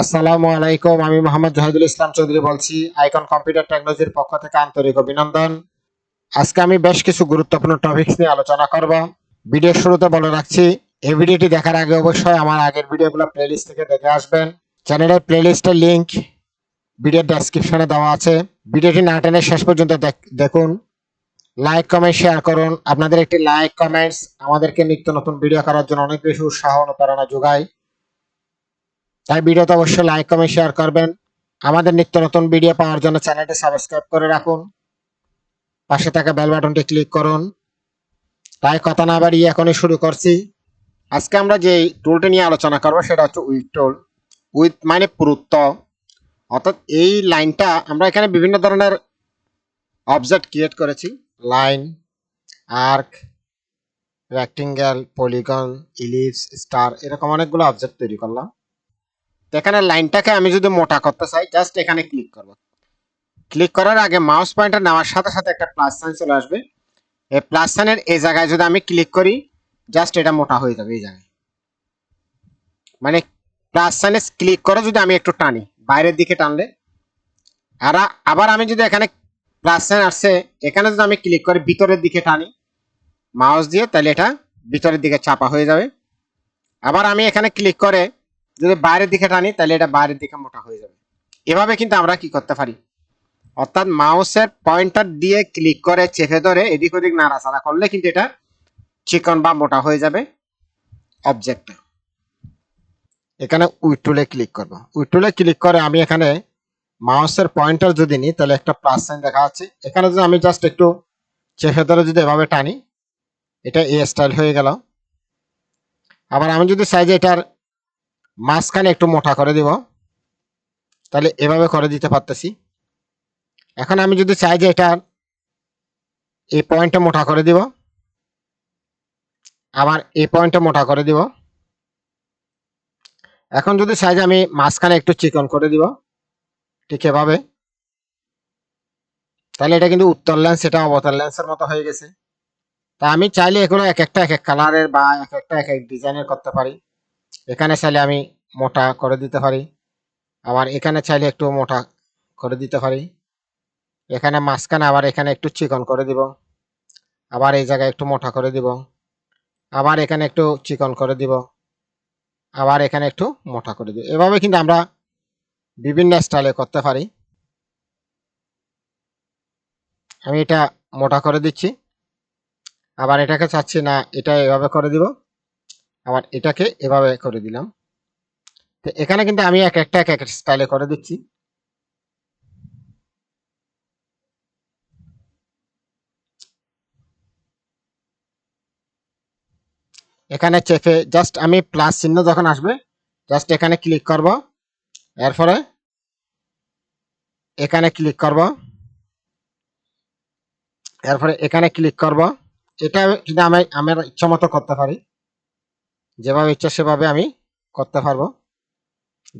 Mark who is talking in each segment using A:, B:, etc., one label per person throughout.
A: আসসালামু আলাইকুম, আমি মোহাম্মদ জাহিদুল ইসলাম চৌধুরী বলছি আইকন কম্পিউটার টেকনোলজির পক্ষ থেকে আন্তরিক অভিনন্দন। আজকে আমি বেশ কিছু গুরুত্বপূর্ণ টপিকস নিয়ে আলোচনা করব। ভিডিওর শুরুতে বলে রাখছি, এই ভিডিওটি দেখার আগে অবশ্যই আমার আগের ভিডিওগুলো প্লেলিস্ট থেকে দেখে আসবেন। চ্যানেলের প্লেলিস্টের লিংক ভিডিওর ডেসক্রিপশনে দেওয়া আছে। ভিডিওটি না টেনে শেষ পর্যন্ত দেখ- দেখুন। লাইক কমেন্ট শেয়ার করুন। আপনাদের একটি লাইক কমেন্টস আমাদেরকে নিত্য নতুন ভিডিও করার জন্য অনেক বেশি উৎসাহ অনুপ্রেরণা যোগায়। তাই ভিডিওতে অবশ্যই লাইক কমেন্ট শেয়ার করবেন। আমাদের নিত্য নতুন ভিডিও পাওয়ার জন্য চ্যানেলটি সাবস্ক্রাইব করে রাখুন। পাশে থাকা বেল বাটনটি ক্লিক করুন। তাই কথা না বাড়িয়ে এখনই শুরু করছি। আজকে আমরা যে টুলটি নিয়ে আলোচনা করব, সেটা হচ্ছে উইথ টুল উইথ মানে পুরুত্ব। অর্থাৎ এই লাইনটা আমরা এখানে বিভিন্ন ধরনের অবজেক্ট ক্রিয়েট করেছি। Line arc rectangle polygon ellipse star এরকম অনেকগুলো অবজেক্ট তৈরি করলাম। এখানে লাইনটাকে আমি যদি মোটা করতে চাই জাস্ট এখানে ক্লিক করব। ক্লিক করার আগে মাউস পয়েন্টার নেওয়ার সাথে সাথে একটা প্লাস সাইন চলে আসবে। এই প্লাস সাইনের এই জায়গায় যদি আমি ক্লিক করি জাস্ট এটা মোটা হয়ে যাবে এই জায়গায়। মানে প্লাস সাইনে ক্লিক করে যদি আমি একটু টানি, বাইরের দিকে টানলে। আর আবার আমি যদি এখানে প্লাস সাইন আসছে, এখানে যদি আমি ক্লিক করে, ভিতরের দিকে টানি মাউস দিয়ে, তাহলে এটা ভিতরের দিকে চাপা হয়ে যাবে। আবার আমি এখানে ক্লিক করে যদি বাইরের দিকে টানি, তাহলে এটা বাইরের দিকে মোটা হয়ে যাবে। এভাবে কিন্তু আমরা কি করতে পারি? অর্থাৎ মাউসের পয়েন্টার দিয়ে ক্লিক করে চেপে ধরে এদিক ওদিক নাড়াচাড়া করলে কিন্তু এটা চিকন বা মোটা হয়ে যাবে অবজেক্টটা এখানে উইটুলে ক্লিক করব। উইটুলে ক্লিক করে আমি এখানে মাউসের পয়েন্টার যদি নিই, তাহলে একটা প্লাস সাইন দেখা যাচ্ছে। এখানে যদি আমি জাস্ট একটু চেপে ধরে যদি এভাবে টানি, এটা এ স্টাইল হয়ে গেল। আবার আমি যদি সাইজে এটার মাঝখানে একটু মোটা করে দিব। তাহলে এভাবে করে দিতে পারতেছি। এখন আমি যদি চাই যে এটার এই পয়েন্টটা মোটা করে দিব। আবার এই পয়েন্টটা মোটা করে দিব। এখন যদি চাই যে আমি মাঝখানে একটু চিকন করে দিব, ঠিক এভাবে। তাহলে এটা কিন্তু উত্তর লেন্স এটা অবতর লেন্সের মতো হয়ে গেছে। তা আমি চাইলে এগুলো এক একটা এক এক কালারের বা এক একটা এক এক ডিজাইনের করতে পারি। এখানে চাইলে আমি মোটা করে দিতে পারি। আবার এখানে চাইলে একটু মোটা করে দিতে পারি। এখানে মাঝখানে আবার এখানে একটু চিকন করে দিব। আবার এই জায়গায় একটু মোটা করে দিব। আবার এখানে একটু চিকন করে দিব। আবার এখানে একটু মোটা করে দিব। এভাবে কিন্তু আমরা বিভিন্ন স্টাইলে করতে পারি। আমি এটা মোটা করে দিচ্ছি। আবার এটাকে চাচ্ছি না, এটা এভাবে করে দিব। আবার এটাকে এভাবে করে দিলাম। তো এখানে কিন্তু আমি এক একটা, এক এক স্টাইলে করে দিচ্ছি। এখানে চেপে জাস্ট আমি প্লাস চিহ্ন যখন আসবে জাস্ট এখানে ক্লিক করব। এরপরে এখানে ক্লিক করব। এরপরে এখানে ক্লিক করব। এটা কিন্তু আমি, আমার ইচ্ছা মতো করতে পারি। যেভাবে ইচ্ছা সেভাবে আমি করতে পারব।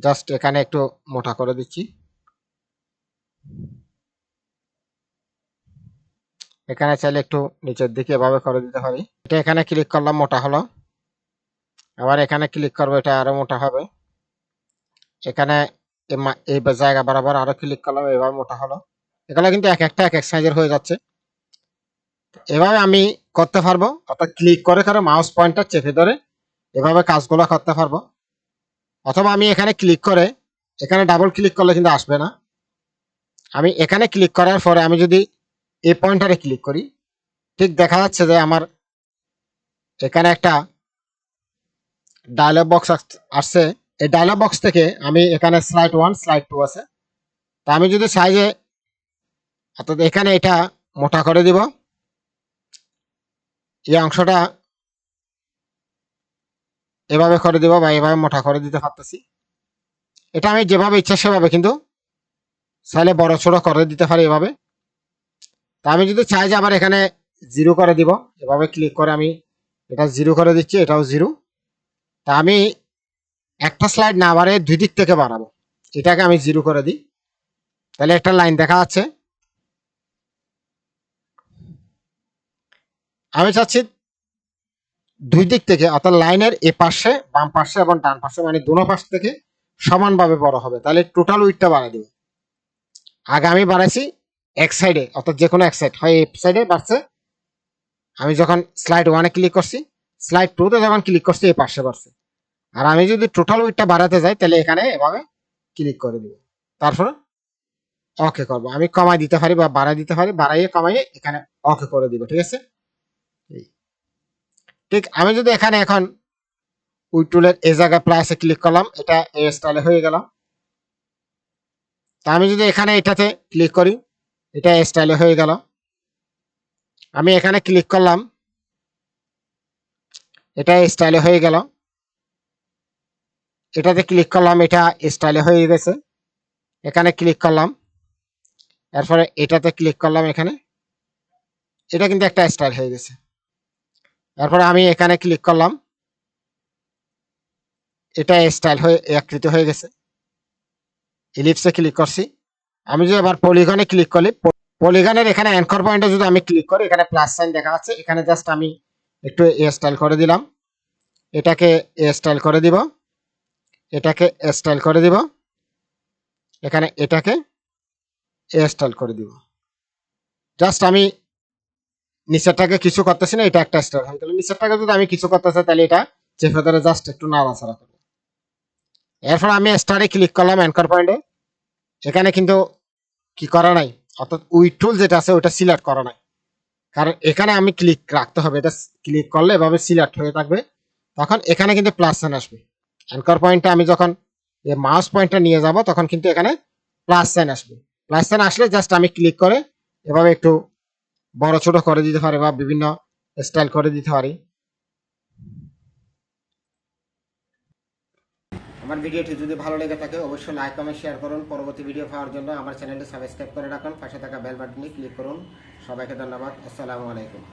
A: জাস্ট এখানে একটু মোটা করে দিচ্ছি। এখানে চাইলে একটু নিচের দিকে এভাবে করে দিতে পারি। এটা এখানে ক্লিক করলাম, মোটা হলো। আবার এখানে ক্লিক করব, এটা আরও মোটা হবে। এখানে এই জায়গা বরাবর আরও ক্লিক করলাম, এভাবে মোটা হলো। এগুলো কিন্তু এক একটা, এক এক সাইজের হয়ে যাচ্ছে। এভাবে আমি করতে পারব। অর্থাৎ ক্লিক করে কারও মাউস পয়েন্টটা চেপে ধরে এভাবে কাজগুলো করতে পারব। অথবা আমি এখানে ক্লিক করে, এখানে ডাবল ক্লিক করলে কিন্তু আসবে না। আমি এখানে ক্লিক করার পরে আমি যদি এই পয়েন্টারে ক্লিক করি, ঠিক দেখা যাচ্ছে যে আমার এখানে একটা ডায়লগ বক্স আসছে। এই ডায়লগ বক্স থেকে আমি এখানে স্লাইড ওয়ান স্লাইড টু আছে। তা আমি যদি সাইজে অর্থাৎ এখানে এটা মোটা করে দিব, এই অংশটা এভাবে করে দিব বা এভাবে মোটা করে দিতে পারতেছি। এটা আমি যেভাবে ইচ্ছা সেভাবে কিন্তু চাইলে বড় ছোট করে দিতে পারি এভাবে। তা আমি যদি চাই যে আবার এখানে জিরো করে দিব, এভাবে ক্লিক করে আমি এটা জিরো করে দিচ্ছি, এটাও জিরো। তা আমি একটা স্লাইড না বাড়ে দুই দিক থেকে বাড়াবো, এটাকে আমি জিরো করে দিই। তাহলে একটা লাইন দেখা যাচ্ছে। আমি চাচ্ছি দুই দিক থেকে, অর্থাৎ লাইনের এ পাশে, বাম পাশে এবং ডান পাশে মানে দুনো পাশ থেকে সমানভাবে বড় হবে। তাহলে টোটাল উইথটা বাড়াই দিব। আগে আমি বাড়াইছি এক সাইডে অর্থাৎ যে কোনো এক সাইড হয় এই সাইডে বাড়ছে। আমি যখন স্লাইড ওয়ানে ক্লিক করছি স্লাইড টুতে যখন ক্লিক করছি, এই পাশে বাড়ছে। আর আমি যদি টোটাল উইথটা বাড়াতে যাই, তাহলে এখানে এভাবে ক্লিক করে দিব। তারপর ওকে করব। আমি কমাই দিতে পারি বা বাড়াই দিতে পারি, বাড়াইয়ে কমাইয়ে এখানে ওকে করে দিব, ঠিক আছে। ঠিক, আমি যদি এখানে এখন উই টুলের এই জায়গায় প্লাসে ক্লিক করলাম, এটা এ স্টাইলে হয়ে গেল। তা আমি যদি এখানে এটাতে ক্লিক করি, এটা এই স্টাইলে হয়ে গেল। আমি এখানে ক্লিক করলাম, এটা স্টাইলে হয়ে গেল। এটাতে ক্লিক করলাম, এটা স্টাইলে হয়ে গেছে। এখানে ক্লিক করলাম, এরপরে এটাতে ক্লিক করলাম এখানে। এটা কিন্তু একটা স্টাইল হয়ে গেছে। এরপরে আমি এখানে ক্লিক করলাম। এটা স্টাইল হয়ে আকৃতি হয়ে গেছে। ইলিপসে ক্লিক করছি। আমি যদি আবার পলিগনে ক্লিক করি পলিগনের এখানে অ্যাঙ্কর পয়েন্টে যদি আমি ক্লিক করি, এখানে প্লাস সাইন দেখা যাচ্ছে। এখানে জাস্ট আমি একটু এ স্টাইল করে দিলাম। এটাকে এ স্টাইল করে দিব। এটাকে এ স্টাইল করে দিব। এখানে এটাকে এ স্টাইল করে দিব। জাস্ট আমি নিচেরটাকে কিছু করতেছি না, এটা একটা হয়ে গেল নিচেরটাকে যদি আমি কিছু করতে চাই, তাহলে এটা চেপে ধরে জাস্ট একটু নাড়াচাড়া করব। এরপর আমি স্টারে ক্লিক করলাম অ্যাঙ্কর পয়েন্টে এখানে কিন্তু কি করা নাই? অর্থাৎ উই টুল যেটা আছে ওটা সিলেক্ট করা নাই। কারণ এখানে আমি ক্লিক রাখতে হবে, এটা ক্লিক করলে এভাবে সিলেক্ট হয়ে থাকবে। তখন এখানে কিন্তু প্লাস সাইন আসবে। অ্যাঙ্কর পয়েন্টটা আমি যখন এই মাউস পয়েন্টটা নিয়ে যাব, তখন কিন্তু এখানে প্লাস সাইন আসবে। প্লাস সাইন আসলে জাস্ট আমি ক্লিক করে এভাবে একটু বড় ছোট করে দিতে পারে বা বিভিন্ন স্টাইল করে দিতে পারি। আমার ভিডিওটি যদি ভালো লেগে থাকে, অবশ্যই লাইক কমেন্ট শেয়ার করুন। পরবর্তী ভিডিও পাওয়ার জন্য আমার চ্যানেলটি সাবস্ক্রাইব করে রাখুন। পাশে থাকা বেল বাটনে ক্লিক করুন। সবাইকে ধন্যবাদ। আসসালামু আলাইকুম।